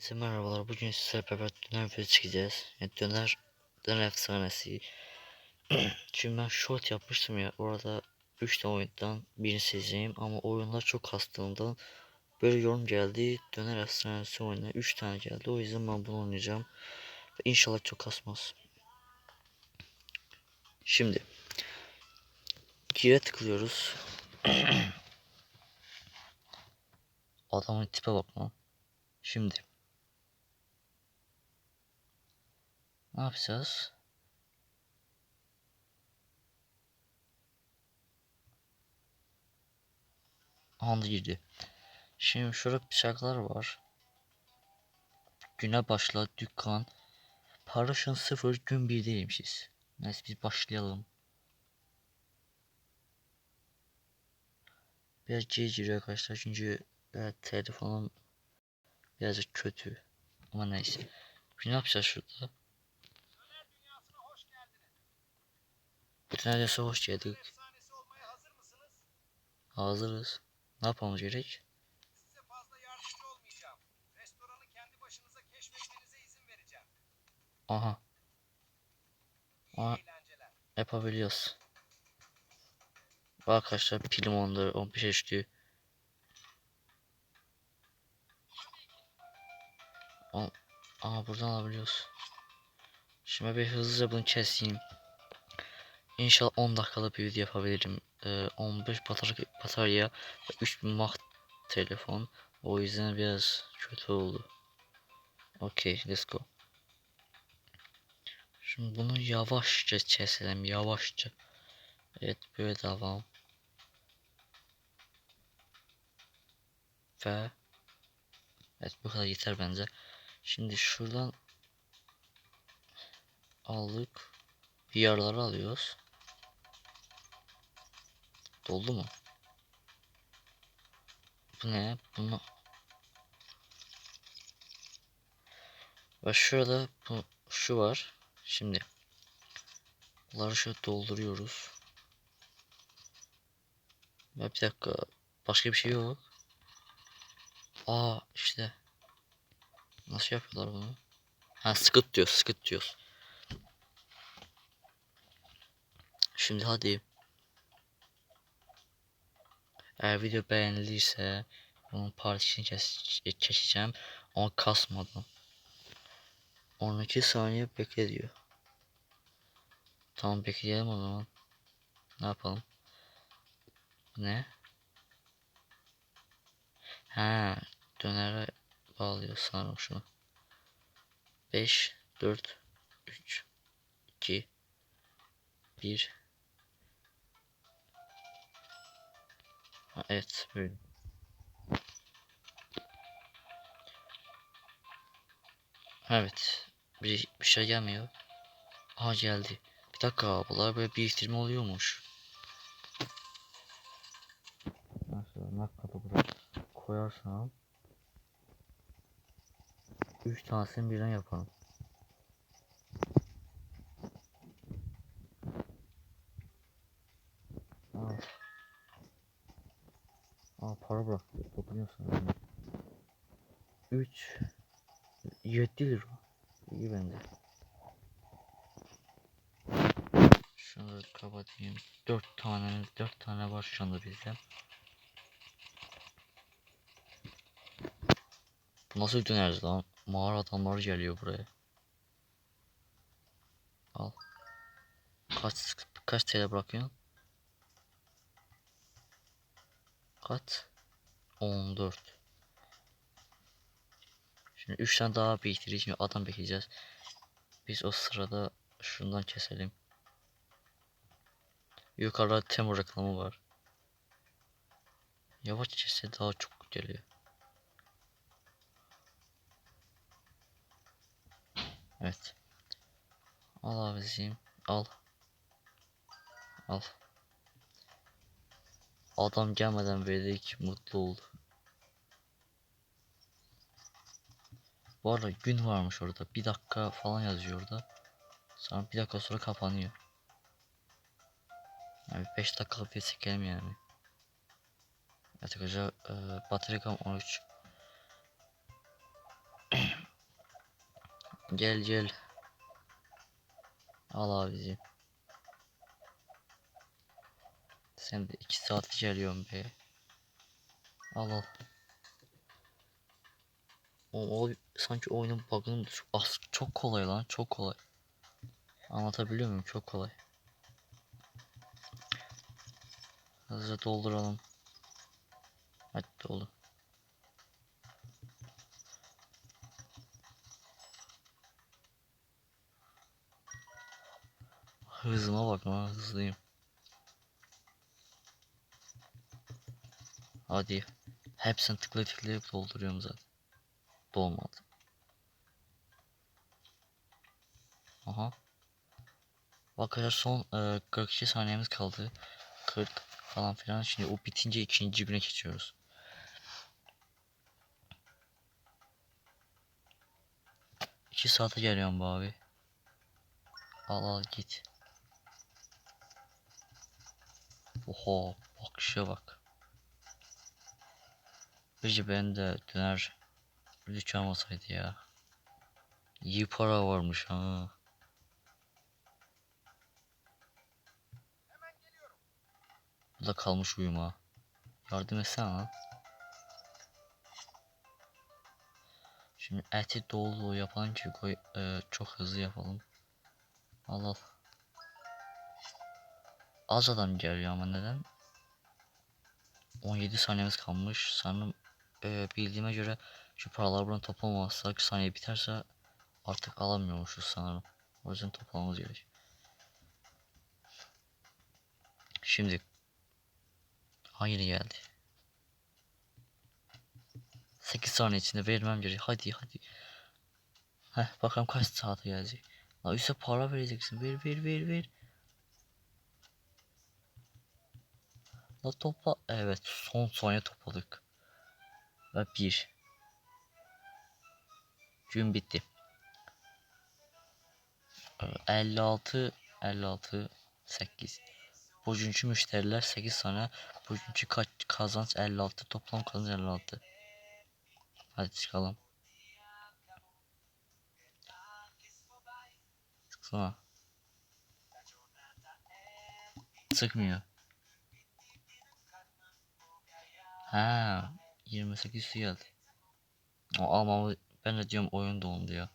Herkese merhabalar. Bugün sizlerle beraber döner videosu çekeceğiz. Yani döner, döner efsanesi. Şimdi ben short yapmıştım ya. Orada 3 tane oyundan birini seçeceğim. Ama oyunlar çok kastığından böyle yorum geldi. Döner efsanesi oyununa 3 tane geldi. O yüzden ben bunu oynayacağım. Ve inşallah çok kasmaz. Şimdi. Gire tıklıyoruz. Adamın tipe bak lan. Şimdi. Ne yapacağız? Andı girdi. Şimdi şurada bıçaklar var. Güne başla dükkan. Parışın sıfır gün bir değilmişiz. Neyse biz başlayalım. Biraz geç giriyor arkadaşlar çünkü evet, telefonum birazcık kötü. Ama neyse. Şimdi ne yapacağız şurada? Bütün herkese hoş geldik. Hazırız. Ne yapmamız gerek? Aha eğlenceler. yapabiliyoruz. Bak arkadaşlar pilim onları 15 düştü. Aa buradan alabiliyoruz. Şimdi bir hızlıca bunu keseyim. İnşallah 10 dakikalık bir video yapabilirim. Ee, 15 batarya, batarya ve 3000 mAh telefon. O yüzden biraz kötü oldu. Okay, let's go. Şimdi bunu yavaşça keselim, yavaşça. Evet, böyle devam. Ve Evet, bu kadar yeter bence. Şimdi şuradan aldık. VR'ları alıyoruz. Doldu mu? Bu ne? Bunu Ve şurada bu şu var. Şimdi bunları şöyle dolduruyoruz. Ve bir dakika başka bir şey yok. Aa işte nasıl yapıyorlar bunu? Ha sıkıt diyor, sıkıt diyoruz. Şimdi hadi. Eğer video beğenilirse bunun partisini kes keseceğim ama kasmadan. 12 saniye bekle diyor. Tamam bekleyelim o zaman. Ne yapalım? Ne? Ha, dönere bağlıyor sanırım şunu. 5 4 3 2 1 Evet böyle. Evet. Bir, bir şey gelmiyor. Aha geldi. Bir dakika bunlar böyle biriktirme oluyormuş. Nasıl nakkalı buraya koyarsam 3 tanesini birden yaparım. Aa. Para bırak. Topluyorsun. 3 7 lira. İyi bence. Şunu kapatayım. 4 tane 4 tane var şu anda bizde. Bu nasıl döneriz lan? Mağara adamları geliyor buraya. Al. Kaç kaç TL bırakıyorsun? Kaç? 14. Şimdi 3 tane daha biriktireceğiz. Şimdi adam bekleyeceğiz. Biz o sırada şundan keselim. Yukarıda Temu reklamı var. Yavaş kesse daha çok geliyor. Evet. Al abiciğim. Al. Al. Adam gelmeden verdik mutlu oldu. Bu arada gün varmış orada. Bir dakika falan yazıyor orada. Sonra bir dakika sonra kapanıyor. Yani 5 dakikalık bir çekelim yani. Evet arkadaşlar e, bataryam 13. Gel gel. Al abicim. Sen de iki saat geliyorsun be. Al al. O, o sanki oyunun bug'ını çok, as- çok kolay lan çok kolay. Anlatabiliyor muyum? Çok kolay. Hızlıca dolduralım. Hadi dolu. Hızıma bak lan hızlıyım. Hadi. Hepsini tıkla tıklayıp dolduruyorum zaten. Dolmadı. Aha. Bak arkadaşlar son e, 42 saniyemiz kaldı. 40 falan filan. Şimdi o bitince ikinci güne geçiyoruz. İki saate geliyorum bu abi. Al al git. Oha bakışa bak. Bence ben de döner dükkan olsaydı ya. İyi para varmış ha. Hemen geliyorum. Bu da kalmış uyuma. Yardım etsene lan. Şimdi eti dolu yapalım ki koy, e, çok hızlı yapalım. Al al. Az adam geliyor ama neden? 17 saniyemiz kalmış. Sanırım e, bildiğime göre şu paralar buradan toplamazsak saniye biterse artık alamıyormuşuz sanırım. O yüzden toplamamız gerek. Şimdi Hayır geldi. 8 saniye içinde vermem gerek. Hadi hadi. Heh bakalım kaç saate gelecek. La üstüne para vereceksin. Ver ver ver ver. La topla. Evet son saniye topladık. Ve bir. Gün bitti. Ee, 56 56 8 Bugünkü müşteriler 8 tane. Bugünkü kaç kazanç 56. Toplam kazanç 56. Hadi çıkalım. Çıksana. Sıkmıyor. Ha, 28 su geldi. O almamı ben de diyorum oyun dondu ya.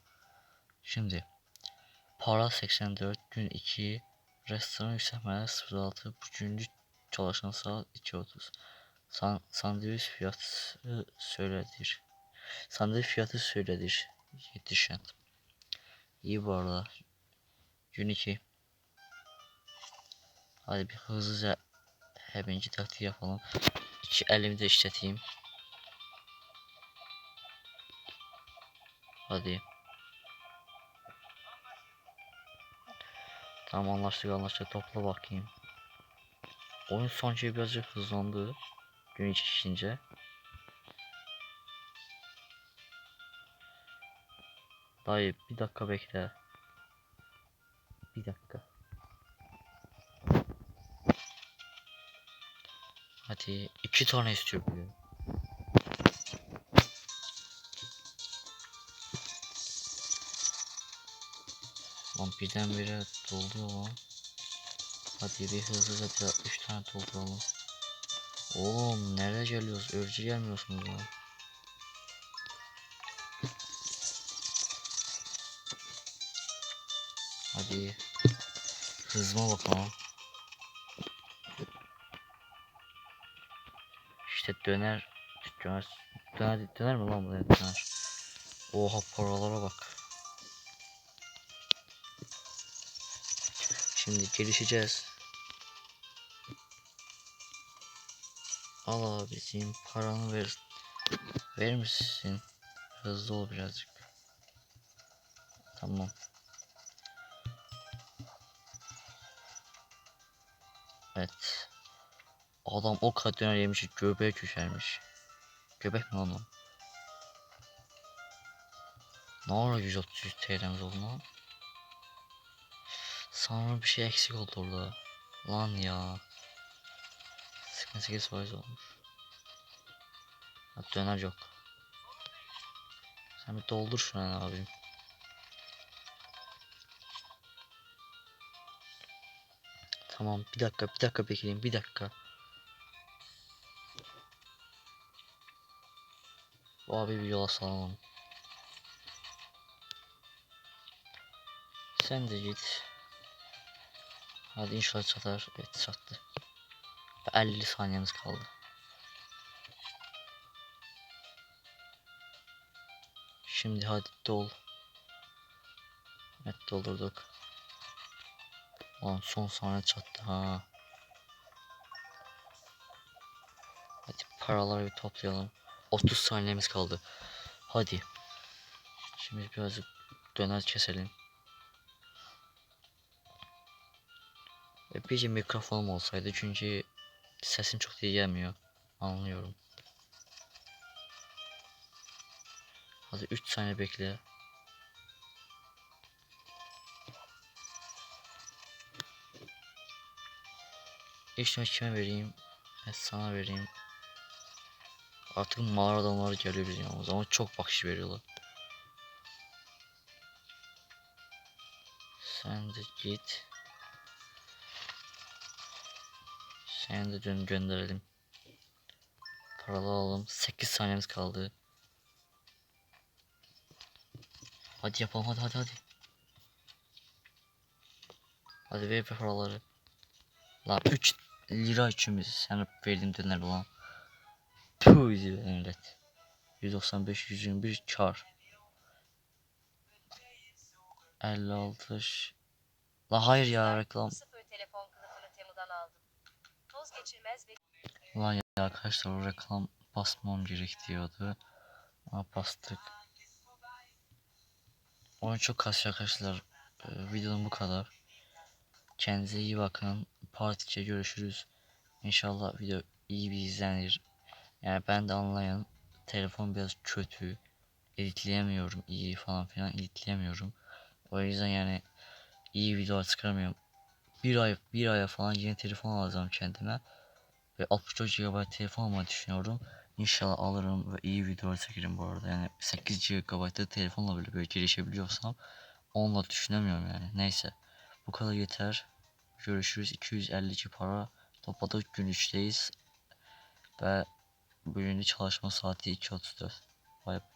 Şimdi para 84 gün 2 restoran yükselmeler 06 bugünkü çalışan saat 2.30 San, sandviç fiyatı söyledir. Sandviç fiyatı söyledir. 7 cent. İyi bu arada. Gün 2. Hadi bir hızlıca hemenci taktiği yapalım. İki elimi de işleteyim. Hadi. Tamam anlaştık anlaştık topla bakayım. Oyun sanki birazcık hızlandı. Gün içince. Dayı bir dakika bekle. Bir dakika. Hadi iki tane istiyor bu. Lan birdenbire doldu lan. Hadi bir hızlıca bir 3 tane dolduralım. Oğlum nereye geliyoruz? Örcü gelmiyorsunuz lan. Hadi. Hızıma bak lan. İşte döner. Döner. Döner, döner mi lan bu döner. Oha paralara bak. Şimdi gelişeceğiz. Al abicim paranı ver. Verir misin? Hızlı ol birazcık. Tamam. Evet. Adam o kadar döner yemiş göbeğe köşermiş. Göbek mi lan o? Ne ara 130 TL'miz oldu lan? Sonra bir şey eksik oldu orada. Lan ya. 88 faiz olmuş. Hatta döner yok. Sen bir doldur şuna abim. Tamam bir dakika bir dakika bekleyin bir dakika. Bu abi bir yola salalım. Sen de git. Hadi inşallah çatar. Evet çattı. 50 saniyemiz kaldı. Şimdi hadi dol. Evet doldurduk. Lan son saniye çattı ha. Hadi paraları bir toplayalım. 30 saniyemiz kaldı. Hadi. Şimdi biraz döner keselim. Bir mikrofonum olsaydı çünkü sesim çok iyi gelmiyor. Anlıyorum. Hadi 3 saniye bekle. İşte kime vereyim? Evet, sana vereyim. Artık mağara adamları geliyor bizim yanımıza ama çok bakış veriyorlar. Sen de git. Seni de dön gönderelim. Paralı alalım. 8 saniyemiz kaldı. Hadi yapalım hadi hadi hadi. Hadi ver paraları. Lan 3 lira içimiz. Sana verdiğim döner ulan. Puh millet. 195 121 çar. 56 ş- La hayır ya reklam. Sıfır telefon kılıfını Temu'dan aldım. Toz geçirmez ve Ulan ya arkadaşlar o reklam basmam gerek diyordu. Ama bastık. Oyun çok kasıyor arkadaşlar. Ee, videom bu kadar. Kendinize iyi bakın. Part 2'ye görüşürüz. İnşallah video iyi bir izlenir. Yani ben de anlayan telefon biraz kötü. Editleyemiyorum iyi falan filan editleyemiyorum. O yüzden yani iyi videolar çıkaramıyorum. Bir ay bir aya falan yeni telefon alacağım kendime. Ve 64 GB telefon almayı düşünüyorum. İnşallah alırım ve iyi videolar çekerim bu arada. Yani 8 GB'da telefonla bile böyle gelişebiliyorsam onunla düşünemiyorum yani. Neyse. Bu kadar yeter. Görüşürüz. 252 para topladık. Gün 3'teyiz. Ve bugün de çalışma saati 2.34. Bay bay.